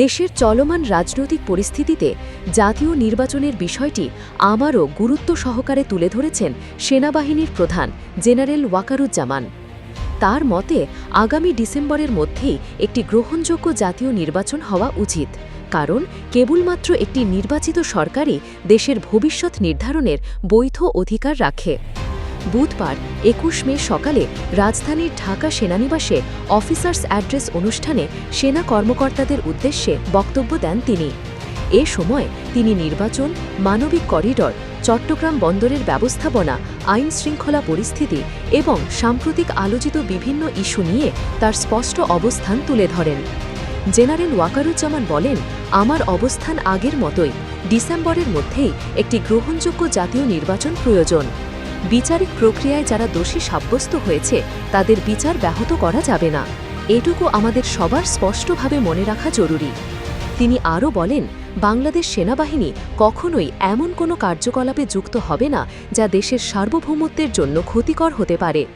দেশের চলমান রাজনৈতিক পরিস্থিতিতে জাতীয় নির্বাচনের বিষয়টি আমারও গুরুত্ব সহকারে তুলে ধরেছেন সেনাবাহিনীর প্রধান জেনারেল ওয়াকারুজ্জামান। তার মতে, আগামী ডিসেম্বরের মধ্যেই একটি গ্রহণযোগ্য জাতীয় নির্বাচন হওয়া উচিত, কারণ কেবলমাত্র একটি নির্বাচিত সরকারই দেশের ভবিষ্যৎ নির্ধারণের বৈধ অধিকার রাখে। বুধবার একুশ মে সকালে রাজধানীর ঢাকা সেনানিবাসে অফিসার্স অ্যাড্রেস অনুষ্ঠানে সেনা কর্মকর্তাদের উদ্দেশ্যে বক্তব্য দেন তিনি। এ সময় তিনি নির্বাচন, মানবিক করিডর, চট্টগ্রাম বন্দরের ব্যবস্থাপনা, আইন শৃঙ্খলা পরিস্থিতি এবং সাম্প্রতিক আলোচিত বিভিন্ন ইস্যু নিয়ে তার স্পষ্ট অবস্থান তুলে ধরেন। জেনারেল ওয়াকারুজ্জামান বলেন, আমার অবস্থান আগের মতোই। ডিসেম্বরের মধ্যেই একটি গ্রহণযোগ্য জাতীয় নির্বাচন প্রয়োজন। বিচারিক প্রক্রিয়ায় যারা দোষী সাব্যস্ত হয়েছে, তাদের বিচার ব্যাহত করা যাবে না। এটুকু আমাদের সবার স্পষ্টভাবে মনে রাখা জরুরি। তিনি আরও বলেন, বাংলাদেশ সেনাবাহিনী কখনোই এমন কোনো কার্যকলাপে যুক্ত হবে না, যা দেশের সার্বভৌমত্বের জন্য ক্ষতিকর হতে পারে।